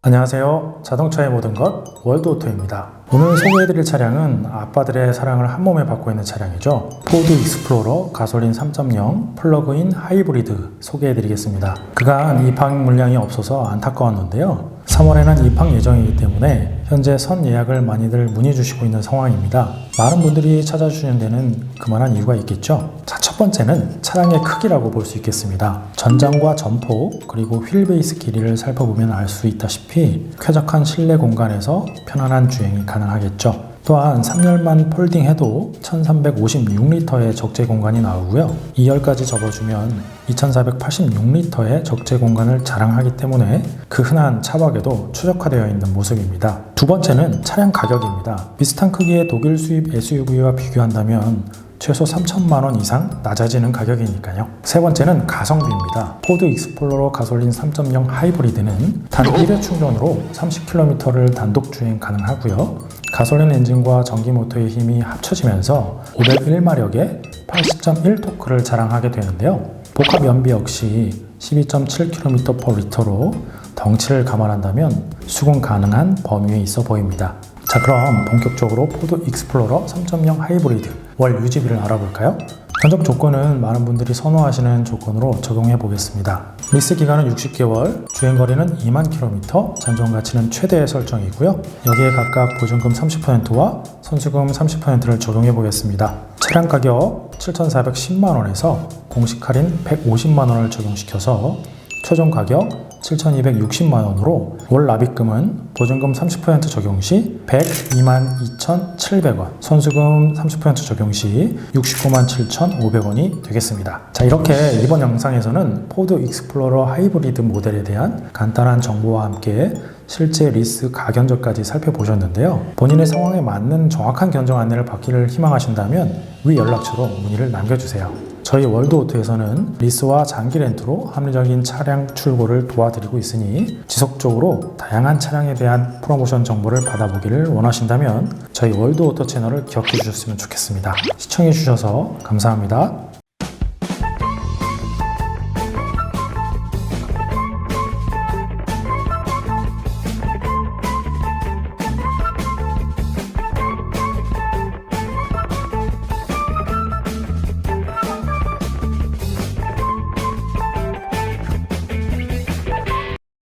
안녕하세요. 자동차의 모든 것 월드오토입니다. 오늘 소개해드릴 차량은 아빠들의 사랑을 한 몸에 받고 있는 차량이죠. 포드 익스플로러 가솔린 3.0 플러그인 하이브리드 소개해드리겠습니다. 그간 입항 물량이 없어서 안타까웠는데요. 3월에는 입항 예정이기 때문에 현재 선 예약을 많이들 문의 주시고 있는 상황입니다. 많은 분들이 찾아주시는 데는 그만한 이유가 있겠죠. 자, 첫 번째는 차량의 크기라고 볼 수 있겠습니다. 전장과 전폭 그리고 휠 베이스 길이를 살펴보면 알 수 있다시피 쾌적한 실내 공간에서 편안한 주행이 가능하겠죠. 또한 3열만 폴딩해도 1356리터의 적재 공간이 나오고요. 2열까지 접어주면 2486리터의 적재 공간을 자랑하기 때문에 그 흔한 차박에도 최적화되어 있는 모습입니다. 두 번째는 차량 가격입니다. 비슷한 크기의 독일 수입 SUV와 비교한다면 최소 3천만 원 이상 낮아지는 가격이니까요. 세 번째는 가성비입니다. 포드 익스플로러 가솔린 3.0 하이브리드는 단 1회 충전으로 30km를 단독 주행 가능하고요. 가솔린 엔진과 전기 모터의 힘이 합쳐지면서 501마력의 80.1토크를 자랑하게 되는데요. 복합 연비 역시 12.7km/L로 덩치를 감안한다면 수긍 가능한 범위에 있어 보입니다. 자 그럼 본격적으로 포드 익스플로러 3.0 하이브리드 월 유지비를 알아볼까요? 견적 조건은 많은 분들이 선호하시는 조건으로 적용해 보겠습니다. 리스 기간은 60개월, 주행 거리는 2만 킬로미터, 잔존 가치는 최대 설정이고요. 여기에 각각 보증금 30%와 선수금 30%를 적용해 보겠습니다. 차량 가격 7,410만 원에서 공식 할인 150만 원을 적용시켜서 최종 가격 7,260만 원으로 월 납입금은 보증금 30% 적용 시 102만 2,700원, 선수금 30% 적용 시 69만 7,500원이 되겠습니다. 자, 이렇게 이번 영상에서는 포드 익스플로러 하이브리드 모델에 대한 간단한 정보와 함께 실제 리스 가견적까지 살펴보셨는데요. 본인의 상황에 맞는 정확한 견적 안내를 받기를 희망하신다면 위 연락처로 문의를 남겨주세요. 저희 월드오토에서는 리스와 장기 렌트로 합리적인 차량 출고를 도와드리고 있으니 지속적으로 다양한 차량에 대한 프로모션 정보를 받아보기를 원하신다면 저희 월드오토 채널을 기억해 주셨으면 좋겠습니다. 시청해 주셔서 감사합니다.